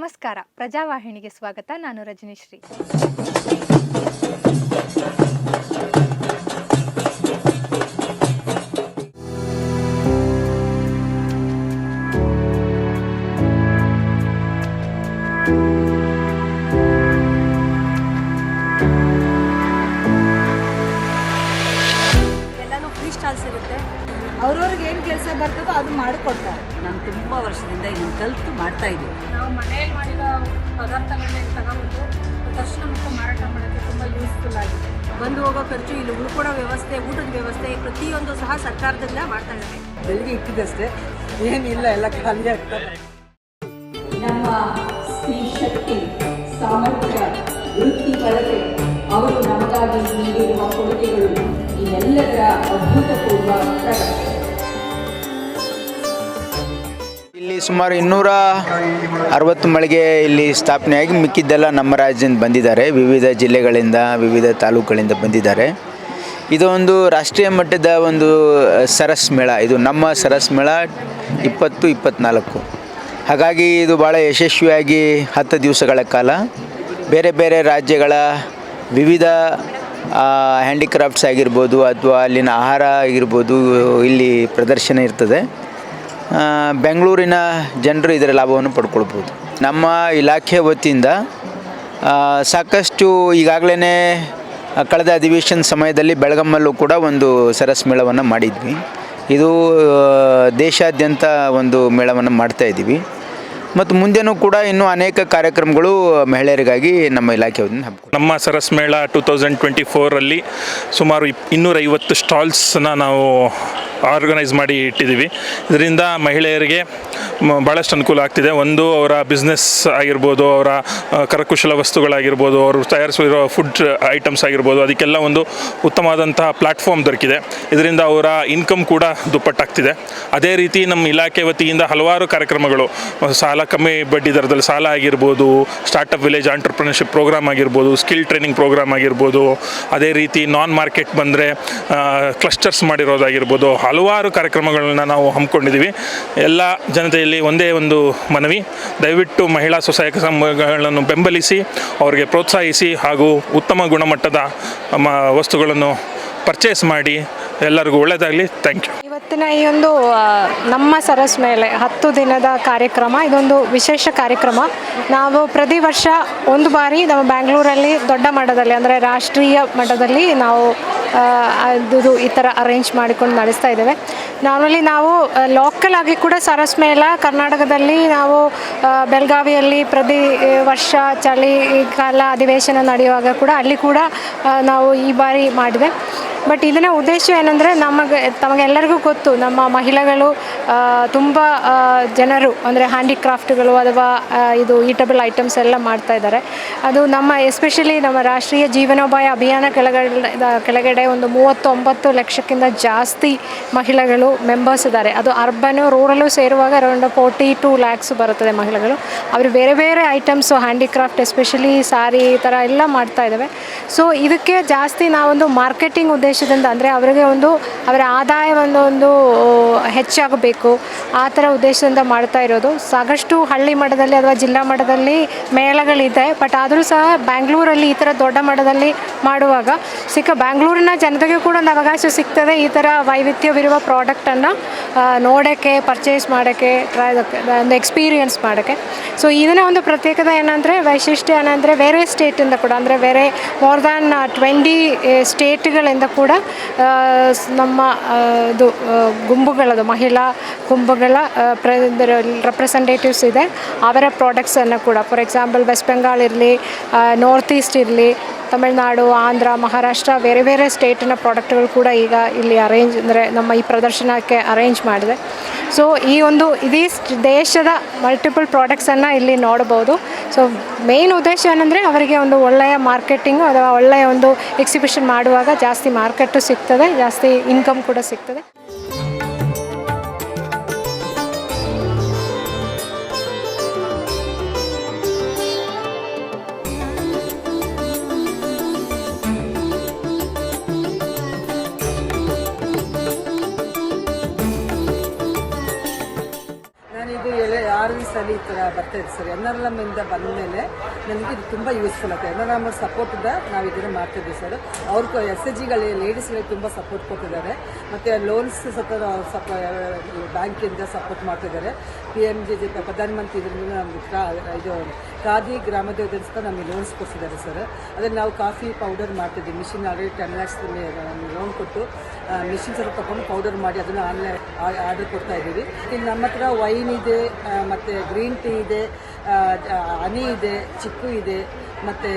ನಮಸ್ಕಾರ. ಪ್ರಜಾವಾಹಿನಿಗೆ ಸ್ವಾಗತ. ನಾನು ರಜನಿಶ್ರೀ. ಎಲ್ಲಾನು ಫ್ರೀ ಸ್ಟಾಲ್ಸ್ ಇರುತ್ತೆ. ಅವ್ರವ್ರಿಗೆ ಏನು ಕೆಲಸ ಬರ್ತದೋ ಅದು ಮಾಡಿಕೊಡ್ತಾರೆ. ನಾನು ತುಂಬ ವರ್ಷದಿಂದ ಇದನ್ನು ಕಲಿತು ಮಾಡ್ತಾ ಇದ್ದೀವಿ ನಾವು ಮನೆಯಲ್ಲಿ ಮಾಡಿದ ಪದಾರ್ಥಗಳನ್ನ ತಗೊಂಡು ತಕ್ಷಣ ಮುಖ ಮಾರಾಟ ಮಾಡೋಕ್ಕೆ ತುಂಬ ಯೂಸ್ಫುಲ್ ಆಗಿದೆ. ಬಂದು ಹೋಗೋ ಖರ್ಚು ಇಲ್ಲಿ ಉಳ್ಕೊಡೋ ವ್ಯವಸ್ಥೆ ಊಟದ ವ್ಯವಸ್ಥೆ ಪ್ರತಿಯೊಂದು ಸಹ ಸರ್ಕಾರದಿಂದ ಮಾಡ್ತಾ ಇದ್ದಾರೆ. ಬೆಳಿಗ್ಗೆ ಇಟ್ಟಿದ್ದಷ್ಟೇ. ಏನಿಲ್ಲ ಎಲ್ಲ ಖಾಲಿ ಆಗ್ತದೆ ನಮ್ಮ ಸ್ತ್ರೀ ಶಕ್ತಿ ಸಾಮರ್ಥ್ಯ ವೃತ್ತಿ ಬಳಕೆ ಅವರು ನಮಗಾಗಿ ನೀಡಿರುವ ಕೊಡುಗೆಗಳು ಇವೆಲ್ಲದರ ಅಭೂತಪೂರ್ವ ಪ್ರಗತಿ ಸುಮಾರು ಇನ್ನೂರ ಅರವತ್ತು ಮಳಿಗೆ ಇಲ್ಲಿ ಸ್ಥಾಪನೆಯಾಗಿ ಮಿಕ್ಕಿದ್ದೆಲ್ಲ ನಮ್ಮ ರಾಜ್ಯದಿಂದ ಬಂದಿದ್ದಾರೆ. ವಿವಿಧ ಜಿಲ್ಲೆಗಳಿಂದ, ವಿವಿಧ ತಾಲೂಕುಗಳಿಂದ ಬಂದಿದ್ದಾರೆ. ಇದು ಒಂದು ರಾಷ್ಟ್ರೀಯ ಮಟ್ಟದ ಒಂದು ಸರಸ್ ಮೇಳ. ಇದು ನಮ್ಮ ಸರಸ್ ಮೇಳ ಇಪ್ಪತ್ತು ಇಪ್ಪತ್ತ್ನಾಲ್ಕು ಹಾಗಾಗಿ ಇದು ಭಾಳ ಯಶಸ್ವಿಯಾಗಿ ಹತ್ತು ದಿವಸಗಳ ಕಾಲ ಬೇರೆ ಬೇರೆ ರಾಜ್ಯಗಳ ವಿವಿಧ ಹ್ಯಾಂಡಿಕ್ರಾಫ್ಟ್ಸ್ ಆಗಿರ್ಬೋದು ಅಥವಾ ಅಲ್ಲಿನ ಆಹಾರ ಆಗಿರ್ಬೋದು, ಇಲ್ಲಿ ಪ್ರದರ್ಶನ ಇರ್ತದೆ. ಬೆಂಗಳೂರಿನ ಜನರು ಇದರ ಲಾಭವನ್ನು ಪಡ್ಕೊಳ್ಬೋದು. ನಮ್ಮ ಇಲಾಖೆ ವತಿಯಿಂದ ಸಾಕಷ್ಟು ಈಗಾಗಲೇ ಕಳೆದ ಅಧಿವೇಶನ ಸಮಯದಲ್ಲಿ ಬೆಳಗಮ್ಮಲ್ಲೂ ಕೂಡ ಒಂದು ಸರಸ್ ಮೇಳವನ್ನು ಮಾಡಿದ್ವಿ. ಇದು ದೇಶಾದ್ಯಂತ ಒಂದು ಮೇಳವನ್ನು ಮಾಡ್ತಾ ಇದ್ದೀವಿ ಮತ್ತು ಮುಂದೆನೂ ಕೂಡ ಇನ್ನೂ ಅನೇಕ ಕಾರ್ಯಕ್ರಮಗಳು ಮಹಿಳೆಯರಿಗಾಗಿ ನಮ್ಮ ಇಲಾಖೆ ನಮ್ಮ ಸರಸ್ ಮೇಳ ಟೂ ತೌಸಂಡ್ ಟ್ವೆಂಟಿ ಫೋರಲ್ಲಿ ಸುಮಾರು ಇನ್ನೂರೈವತ್ತು ಸ್ಟಾಲ್ಸ್ನ ನಾವು ಆರ್ಗನೈಸ್ ಮಾಡಿ ಇಟ್ಟಿದ್ದೀವಿ. ಇದರಿಂದ ಮಹಿಳೆಯರಿಗೆ ಭಾಳಷ್ಟು ಅನುಕೂಲ ಆಗ್ತಿದೆ. ಒಂದು ಅವರ ಬಿಸ್ನೆಸ್ ಆಗಿರ್ಬೋದು, ಅವರ ಕರಕುಶಲ ವಸ್ತುಗಳಾಗಿರ್ಬೋದು, ಅವರು ತಯಾರಿಸಿರೋ ಫುಡ್ ಐಟಮ್ಸ್ ಆಗಿರ್ಬೋದು, ಅದಕ್ಕೆಲ್ಲ ಒಂದು ಉತ್ತಮವಾದಂತಹ ಪ್ಲಾಟ್ಫಾರ್ಮ್ ದೊರಕಿದೆ. ಇದರಿಂದ ಅವರ ಇನ್ಕಮ್ ಕೂಡ ದುಪ್ಪಟ್ಟಾಗ್ತಿದೆ. ಅದೇ ರೀತಿ ನಮ್ಮ ಇಲಾಖೆ ವತಿಯಿಂದ ಹಲವಾರು ಕಾರ್ಯಕ್ರಮಗಳು ಸಾಲ ಕಮ್ಮಿ ಬಡ್ಡಿ ದರದಲ್ಲಿ ಸಾಲ ಆಗಿರ್ಬೋದು ಸ್ಟಾರ್ಟಪ್ ವಿಲೇಜ್ ಆಂಟರ್ಪ್ರಿನರ್ಶಿಪ್ ಪ್ರೋಗ್ರಾಮ್ ಆಗಿರ್ಬೋದು ಸ್ಕಿಲ್ ಟ್ರೈನಿಂಗ್ ಪ್ರೋಗ್ರಾಮ್ ಆಗಿರ್ಬೋದು, ಅದೇ ರೀತಿ ನಾನ್ ಮಾರ್ಕೆಟ್ ಬಂದರೆ ಕ್ಲಸ್ಟರ್ಸ್ ಮಾಡಿರೋದಾಗಿರ್ಬೋದು, ಹಲವಾರು ಕಾರ್ಯಕ್ರಮಗಳನ್ನ ನಾವು ಹಮ್ಮಿಕೊಂಡಿದ್ದೀವಿ. ಎಲ್ಲ ಜನತೆಯಲ್ಲಿ ಒಂದೇ ಒಂದು ಮನವಿ, ದಯವಿಟ್ಟು ಮಹಿಳಾ ಸ್ವಸಹಾಯಕ ಸಂಘಗಳನ್ನು ಬೆಂಬಲಿಸಿ, ಅವರಿಗೆ ಪ್ರೋತ್ಸಾಹಿಸಿ ಹಾಗೂ ಉತ್ತಮ ಗುಣಮಟ್ಟದ ವಸ್ತುಗಳನ್ನು ಪರ್ಚೇಸ್ ಮಾಡಿ, ಎಲ್ಲರಿಗೂ ಒಳ್ಳೆಯದಾಗಲಿ ಥ್ಯಾಂಕ್ ಯು ಇವತ್ತಿನ ಈ ಒಂದು ನಮ್ಮ ಸರಸ್ ಮೇಲೆ ಹತ್ತು ದಿನದ ಕಾರ್ಯಕ್ರಮ, ಇದೊಂದು ವಿಶೇಷ ಕಾರ್ಯಕ್ರಮ. ನಾವು ಪ್ರತಿ ವರ್ಷ ಒಂದು ಬಾರಿ ನಮ್ಮ ಬ್ಯಾಂಗ್ಳೂರಲ್ಲಿ ದೊಡ್ಡ ಮಟ್ಟದಲ್ಲಿ, ಅಂದರೆ ರಾಷ್ಟ್ರೀಯ ಮಟ್ಟದಲ್ಲಿ ನಾವು ಅದು ಈ ಥರ ಅರೇಂಜ್ ಮಾಡಿಕೊಂಡು ನಡೆಸ್ತಾ ಇದ್ದೇವೆ. ನಾರ್ಮಲಿ ನಾವು ಲೋಕಲ್ ಆಗಿ ಕೂಡ ಸರಸ್ ಮೇಳ ಕರ್ನಾಟಕದಲ್ಲಿ ನಾವು ಬೆಳಗಾವಿಯಲ್ಲಿ ಪ್ರತಿ ವರ್ಷ ಚಳಿಗಾಲ ಅಧಿವೇಶನ ನಡೆಯುವಾಗ ಕೂಡ ಅಲ್ಲಿ ಕೂಡ ನಾವು ಈ ಬಾರಿ ಮಾಡಿದೆ. ಬಟ್ ಇದನ್ನ ಉದ್ದೇಶ ಏನಂದರೆ ನಮಗೆ, ತಮಗೆಲ್ಲರಿಗೂ ಗೊತ್ತು, ನಮ್ಮ ಮಹಿಳೆಗಳು ತುಂಬ ಜನರು, ಅಂದರೆ ಹ್ಯಾಂಡಿಕ್ರಾಫ್ಟ್ಗಳು ಅಥವಾ ಇದು ಈಟಬಲ್ ಐಟಮ್ಸ್ ಎಲ್ಲ ಮಾಡ್ತಾ ಇದ್ದಾರೆ. ಅದು ನಮ್ಮ ಎಸ್ಪೆಷಲಿ ನಮ್ಮ ರಾಷ್ಟ್ರೀಯ ಜೀವನೋಪಾಯ ಅಭಿಯಾನ ಕೆಳಗಡೆ ಕೆಳಗಡೆ ಒಂದು ಮೂವತ್ತೊಂಬತ್ತು ಲಕ್ಷಕ್ಕಿಂತ ಜಾಸ್ತಿ ಮಹಿಳೆಗಳು ಮೆಂಬರ್ಸ್ ಇದ್ದಾರೆ. ಅದು ಅರ್ಬನು ರೂರಲು ಸೇರುವಾಗ ಅರೌಂಡ್ ಫೋರ್ಟಿ ಟೂ ಲ್ಯಾಕ್ಸ್ ಬರುತ್ತದೆ ಮಹಿಳೆಗಳು. ಅವರು ಬೇರೆ ಬೇರೆ ಐಟಮ್ಸು ಹ್ಯಾಂಡಿಕ್ರಾಫ್ಟ್ ಎಸ್ಪೆಷಲಿ ಸಾರಿ ಈ ಥರ ಎಲ್ಲ ಮಾಡ್ತಾ ಇದ್ದಾವೆ. ಸೊ ಇದಕ್ಕೆ ಜಾಸ್ತಿ ನಾವೊಂದು ಮಾರ್ಕೆಟಿಂಗ್ ಉದ್ದೇಶದಿಂದ ಅಂದರೆ ಅವರಿಗೆ ಒಂದು ಅವರ ಆದಾಯ ಒಂದು ಹೆಚ್ಚಾಗಬೇಕು. ಆ ಥರ ಉದ್ದೇಶದಿಂದ ಮಾಡ್ತಾ ಇರೋದು. ಸಾಕಷ್ಟು ಹಳ್ಳಿ ಮಟ್ಟದಲ್ಲಿ ಅಥವಾ ಜಿಲ್ಲಾ ಮಟ್ಟದಲ್ಲಿ ಮೇಳಗಳಿದೆ. ಬಟ್ ಆದರೂ ಸಹ ಬ್ಯಾಂಗ್ಳೂರಲ್ಲಿ ಈ ಥರ ದೊಡ್ಡ ಮಟ್ಟದಲ್ಲಿ ಮಾಡುವಾಗ ಸಿಕ್ಕ ಬ್ಯಾಂಗ್ಳೂರಿನ ಜನತೆಗೆ ಕೂಡ ಒಂದು ಅವಕಾಶ ಸಿಗ್ತದೆ ಈ ಥರ ವೈವಿಧ್ಯವಿರುವ ಪ್ರಾಡಕ್ಟನ್ನು ನೋಡೋಕ್ಕೆ ಪರ್ಚೇಸ್ ಮಾಡೋಕ್ಕೆ, ಟ್ರೈ, ಒಂದು ಎಕ್ಸ್ಪೀರಿಯನ್ಸ್ ಮಾಡೋಕ್ಕೆ. ಸೊ ಇದನ್ನ ಒಂದು ಪ್ರತ್ಯೇಕತೆ ಏನಂದರೆ, ವೈಶಿಷ್ಟ್ಯ ಏನಂದರೆ, ಬೇರೆ ಸ್ಟೇಟಿಂದ ಕೂಡ, ಅಂದರೆ ಬೇರೆ ಮೋರ್ ದ್ಯಾನ್ ಟ್ವೆಂಟಿ ಸ್ಟೇಟ್ಗಳಿಂದ ಕೂಡ ಸ್- ನಮ್ಮ ಇದು ಗುಂಪುಗಳದು ಮಹಿಳಾ ಗುಂಪುಗಳ ರೆಪ್ರೆಸೆಂಟೇಟಿವ್ಸ್ ಇದೆ ಅವರ ಪ್ರಾಡಕ್ಟ್ಸನ್ನು ಕೂಡ ಫಾರ್ ಎಕ್ಸಾಂಪಲ್ ವೆಸ್ಟ್ ಬೆಂಗಾಲ್ ಇರಲಿ ನಾರ್ತ್ ಈಸ್ಟ್ ಇರಲಿ, ತಮಿಳುನಾಡು, ಆಂಧ್ರ, ಮಹಾರಾಷ್ಟ್ರ, ಬೇರೆ ಬೇರೆ ಸ್ಟೇಟಿನ ಪ್ರಾಡಕ್ಟ್ಗಳು ಕೂಡ ಈಗ ಇಲ್ಲಿ ಅರೇಂಜ್ ಅಂದರೆ ನಮ್ಮ ಈ ಪ್ರದರ್ಶನಕ್ಕೆ ಅರೇಂಜ್ ಮಾಡಿದೆ. ಸೊ ಈ ಒಂದು, ಇಡೀ ದೇಶದ ಮಲ್ಟಿಪಲ್ ಪ್ರಾಡಕ್ಟ್ಸನ್ನು ಇಲ್ಲಿ ನೋಡ್ಬೋದು ಸೊ ಮೇನ್ ಉದ್ದೇಶ ಏನಂದರೆ ಅವರಿಗೆ ಒಂದು ಒಳ್ಳೆಯ ಮಾರ್ಕೆಟಿಂಗು ಅಥವಾ ಒಳ್ಳೆಯ ಒಂದು ಎಕ್ಸಿಬಿಷನ್ ಮಾಡುವಾಗ ಜಾಸ್ತಿ ಮಾರ್ಕೆಟು ಸಿಗ್ತದೆ, ಜಾಸ್ತಿ ಇನ್ಕಮ್ ಕೂಡ ಸಿಗ್ತದೆ. ಅಲ್ಲಿ ಈ ಥರ ಬರ್ತಾ ಇದೆ ಸರ್. ಎನ್ ಆರ್ ಬಂದ ಮೇಲೆ ನನಗೆ ಇದು ತುಂಬ ಯೂಸ್ಫುಲ್ ಆಗುತ್ತೆ. ಎನ್ ಆರ್ ಎಂ ಸಪೋರ್ಟಿಂದ ನಾವು ಇದನ್ನು ಮಾಡ್ತಿದ್ವಿ ಸರ್. ಅವ್ರಿಗೆ ಎಸ್ ಎಚ್ ಜಿಗಳಿಗೆ ಲೇಡೀಸ್ಗಳಿಗೆ ತುಂಬ ಸಪೋರ್ಟ್ ಕೊಟ್ಟಿದ್ದಾರೆ. ಮತ್ತು ಲೋನ್ಸ್ ಸತ, ಸಪ ಬ್ಯಾಂಕಿಂದ ಸಪೋರ್ಟ್ ಮಾಡ್ತಿದ್ದಾರೆ. ಪಿ ಎಂ ಜಿ ಜಿ ಪ್ರಧಾನಮಂತ್ರಿ ಇದರಿಂದ ನಮ್ಗೆ ಇದು ಖಾದಿ ಗ್ರಾಮೋದ್ಯೋಗ ಸಹ ನಮಗೆ ಲೋನ್ಸ್ ಕೊಡ್ತಿದ್ದಾರೆ ಸರ್. ಅದನ್ನು ನಾವು ಕಾಫಿ ಪೌಡರ್ ಮಾಡ್ತಿದ್ದೀವಿ machine already ten lakhs loan ಕೊಟ್ಟು ಮಿಷಿನ್ಸ್ ಎಲ್ಲ ತಗೊಂಡು ಪೌಡರ್ ಮಾಡಿ ಅದನ್ನು ಆನ್ಲೈನ್ ಆರ್ಡರ್ ಕೊಡ್ತಾ ಇದ್ದೀವಿ. ಇಲ್ಲಿ ನಮ್ಮ ಹತ್ರ ವೈನ್ ಇದೆ ಮತ್ತು ಗ್ರೀನ್ ಟೀ ಇದೆ ಹನಿ ಇದೆ ಚಿಕ್ಕು ಇದೆ, ಮತ್ತು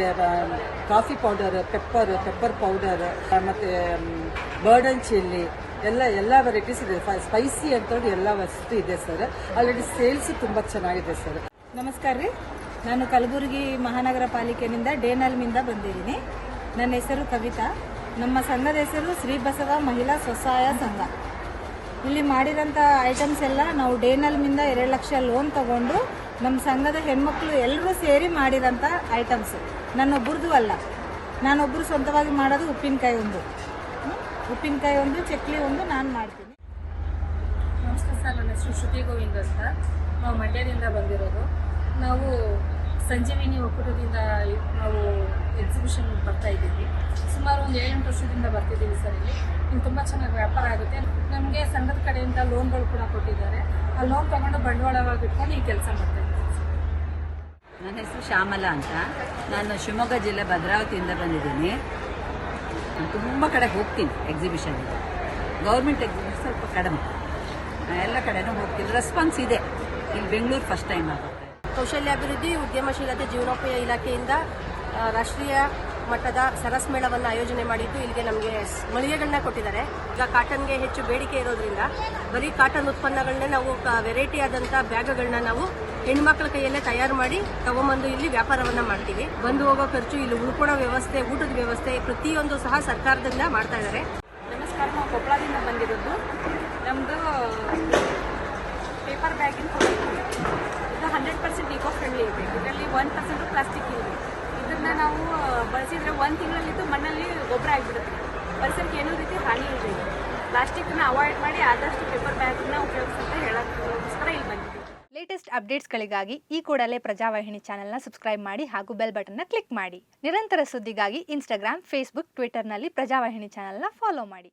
coffee powder pepper pepper powder ಮತ್ತು ಬರ್ಡನ್ ಚಿಲ್ಲಿ ಎಲ್ಲ ಎಲ್ಲ ವೆರೈಟೀಸ್ ಇದೆ. ಸ್ಪೈಸಿ ಅಂತೇಳಿ ಎಲ್ಲ ವಸ್ತು ಇದೆ ಸರ್ ಆಲ್ರೆಡಿ ಸೇಲ್ಸ್ ತುಂಬ ಚೆನ್ನಾಗಿದೆ ಸರ್ ನಮಸ್ಕಾರ ರೀ. ನಾನು ಕಲಬುರಗಿ ಮಹಾನಗರ ಪಾಲಿಕೆಯಿಂದ ಡೇನಲ್ಮಿಂದ ಬಂದಿದ್ದೀನಿ. ನನ್ನ ಹೆಸರು ಕವಿತಾ. ನಮ್ಮ ಸಂಘದ ಹೆಸರು ಶ್ರೀ ಬಸವ ಮಹಿಳಾ ಸ್ವಸಹಾಯ ಸಂಘ. ಇಲ್ಲಿ ಮಾಡಿದಂಥ ಐಟಮ್ಸ್ ಎಲ್ಲ ನಾವು ಡೇನಲ್ಮಿಂದ ಎರಡು ಲಕ್ಷ ಲೋನ್ ತಗೊಂಡು ನಮ್ಮ ಸಂಘದ ಹೆಣ್ಮಕ್ಳು ಎಲ್ಲರೂ ಸೇರಿ ಮಾಡಿದಂಥ ಐಟಮ್ಸ್ ನನ್ನೊಬ್ಬರದು ಅಲ್ಲ. ನಾನೊಬ್ಬರು ಸ್ವಂತವಾಗಿ ಮಾಡೋದು ಉಪ್ಪಿನಕಾಯಿ ಒಂದು. ಉಪ್ಪಿನಕಾಯಿ ಒಂದು, ಚಕ್ಲಿ ಒಂದು ನಾನು ಮಾಡ್ತೀನಿ. ನಮಸ್ಕಾರ ಸರ್, ನನ್ನ ಹೆಸರು ಶ್ರುತಿ ಗೋವಿಂದ ಅಂತ. ನಾವು ಮಂಡ್ಯದಿಂದ ಬಂದಿರೋದು. ನಾವು ಸಂಜೀವಿನಿ ಒಕ್ಕೂಟದಿಂದ ನಾವು ಎಕ್ಸಿಬಿಷನ್ ಬರ್ತಾ ಇದ್ದೀವಿ. ಸುಮಾರು ಒಂದು ಏಳೆಂಟು ವರ್ಷದಿಂದ ಬರ್ತಿದ್ದೀವಿ ಸರ್ ಇಲ್ಲಿ. ಇಲ್ಲಿ ತುಂಬ ಚೆನ್ನಾಗಿ ವ್ಯಾಪಾರ ಆಗುತ್ತೆ. ನಮಗೆ ಸಂಘದ ಕಡೆಯಿಂದ ಲೋನ್ಗಳು ಕೂಡ ಕೊಟ್ಟಿದ್ದಾರೆ. ಆ ಲೋನ್ ತಗೊಂಡು ಬಂಡವಾಳವಾಗಿ ಇಟ್ಕೊಂಡು ಈ ಕೆಲಸ ಮಾಡ್ತಾ ಇದ್ದೀವಿ ನನ್ನ ಹೆಸರು ಶ್ಯಾಮಲ ಅಂತ. ನಾನು ಶಿವಮೊಗ್ಗ ಜಿಲ್ಲೆ ಭದ್ರಾವತಿಯಿಂದ ಬಂದಿದ್ದೀನಿ. ನಾನು ತುಂಬ ಕಡೆ ಹೋಗ್ತೀನಿ ಎಕ್ಸಿಬಿಷನ್ಗೆ ಗೌರ್ಮೆಂಟ್ ಎಕ್ಸಿಬಿಷನ್ ಸ್ವಲ್ಪ ಕಡಿಮೆ. ನಾನು ಎಲ್ಲ ಕಡೆನೂ ಹೋಗ್ತೀನಿ. ರೆಸ್ಪಾನ್ಸ್ ಇದೆ. ಇಲ್ಲಿ ಬೆಂಗಳೂರು ಫಸ್ಟ್ ಟೈಮ್ ಆಗುತ್ತೆ. ಕೌಶಲ್ಯಾಭಿವೃದ್ಧಿ ಉದ್ಯಮಶೀಲತೆ ಜೀವನೋಪಾಯ ಇಲಾಖೆಯಿಂದ ರಾಷ್ಟ್ರೀಯ ಮಟ್ಟದ ಸರಸ್ ಮೇಳವನ್ನು ಆಯೋಜನೆ ಮಾಡಿದ್ದು ಇಲ್ಲಿಗೆ ನಮಗೆ ಮಳಿಗೆಗಳನ್ನ ಕೊಟ್ಟಿದ್ದಾರೆ. ಈಗ ಕಾಟನ್ಗೆ ಹೆಚ್ಚು ಬೇಡಿಕೆ ಇರೋದ್ರಿಂದ ಬರೀ ಕಾಟನ್ ಉತ್ಪನ್ನಗಳನ್ನೇ ನಾವು ವೆರೈಟಿ ಆದಂಥ ಬ್ಯಾಗ್ಗಳನ್ನ ನಾವು ಹೆಣ್ಮಕ್ಳ ಕೈಯಲ್ಲೇ ತಯಾರು ಮಾಡಿ ತಗೊಂಬಂದು ಇಲ್ಲಿ ವ್ಯಾಪಾರವನ್ನ ಮಾಡ್ತೀವಿ. ಬಂದು ಹೋಗೋ ಖರ್ಚು, ಇಲ್ಲಿ ಉಳ್ಕೊಳ್ಳೋ ವ್ಯವಸ್ಥೆ, ಊಟದ ವ್ಯವಸ್ಥೆ ಪ್ರತಿಯೊಂದು ಸಹ ಸರ್ಕಾರದಿಂದ ಮಾಡ್ತಾ ಇದ್ದಾರೆ ನಮಸ್ಕಾರ, ನಾವು ಕೊಪ್ಪಳದಿಂದ ಬಂದಿರೋದು. ನಮ್ಮದು ಪೇಪರ್ ಬ್ಯಾಗಿನ ಇದು ಹಂಡ್ರೆಡ್ ಪರ್ಸೆಂಟ್ ಇಕೋ ಫ್ರೆಂಡ್ಲಿ ಇದೆ. ಇದರಲ್ಲಿ ಒನ್ ಪರ್ಸೆಂಟು ಪ್ಲಾಸ್ಟಿಕ್ ಇದೆ. ನಾವು ಬಳಸಿದರೆ ಒಂದು ತಿಂಗಳಲ್ಲಿದ್ದು ಮಣ್ಣಲ್ಲಿ ಗೊಬ್ಬರ ಆಗಿಬಿಡುತ್ತೆ. ಪರಿಸರಕ್ಕೆ ಏನೋ ರೀತಿ ಹಾನಿ ಇದೆ. ಪ್ಲಾಸ್ಟಿಕ್ನ ಅವಾಯ್ಡ್ ಮಾಡಿ ಆದಷ್ಟು ಪೇಪರ್ ಬ್ಯಾಗ್ನ ಉಪಯೋಗಿಸುತ್ತೆ ಹೇಳೋದಕ್ಕೋಸ್ಕರ ಇಲ್ಲಿ ಬಂದಿದ್ದೀವಿ. ಲೇಟೆಸ್ಟ್ ಅಪ್ಡೇಟ್ಸ್ಗಳಿಗಾಗಿ ಈ ಕೂಡಲೇ ಪ್ರಜಾವಾಹಿನಿ ಚಾನೆಲ್ನ ಸಬ್ಸ್ಕ್ರೈಬ್ ಮಾಡಿ ಹಾಗೂ ಬೆಲ್ ಬಟನ್ನ ಕ್ಲಿಕ್ ಮಾಡಿ. ನಿರಂತರ ಸುದ್ದಿಗಾಗಿ ಇನ್ಸ್ಟಾಗ್ರಾಮ್ ಫೇಸ್ಬುಕ್ ಟ್ವಿಟರ್ನಲ್ಲಿ ಪ್ರಜಾವಾಹಿನಿ ಚಾನೆಲ್ನ ಫಾಲೋ ಮಾಡಿ.